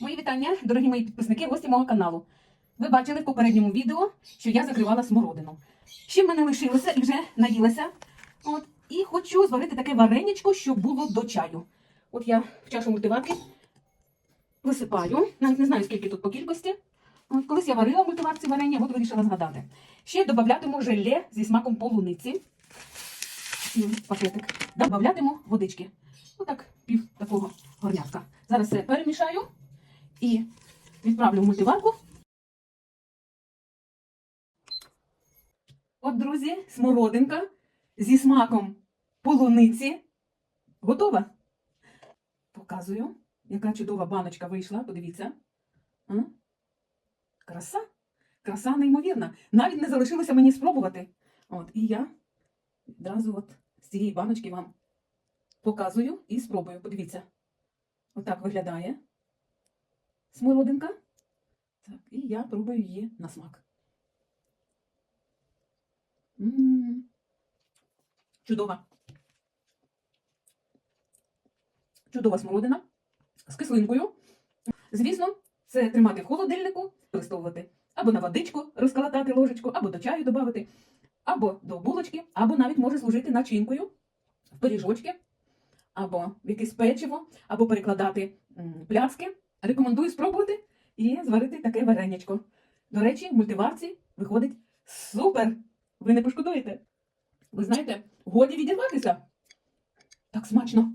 Мої вітання, дорогі мої підписники, гості мого каналу. Ви бачили в попередньому відео, що я закривала смородину. Ще в мене лишилося і вже наїлася. От, і хочу зварити таке варенячко, щоб було до чаю. От я в чашу мультиварки висипаю, навіть не знаю, скільки тут по кількості. От, колись я варила в мультиварці варення, от вирішила згадати. Ще додатиму желе зі смаком полуниці. Пакетик. Добавлятиму водички. Отак, пів такого горнятка. Зараз все перемішаю і відправлю в мультиварку. От, друзі, смородинка зі смаком полуниці. Готова? Показую, яка чудова баночка вийшла. Подивіться. А? Краса. Краса неймовірна. Навіть не залишилося мені спробувати. От, і я відразу от з цієї баночки вам показую і спробую. Подивіться. Отак виглядає смородинка. Так, і я пробую її на смак. М. Чудова. Чудова смородина з кислинкою. Звісно, це тримати в холодильнику, використовувати або на водичку розколотати ложечку, або до чаю додати, або до булочки, або навіть може служити начинкою в пиріжочки, або в якесь печиво, або перекладати м, пляцки. Рекомендую спробувати і зварити таке варенячко. До речі, в мультиварці виходить супер! Ви не пошкодуєте. Ви знаєте, годі відірватися. Так смачно.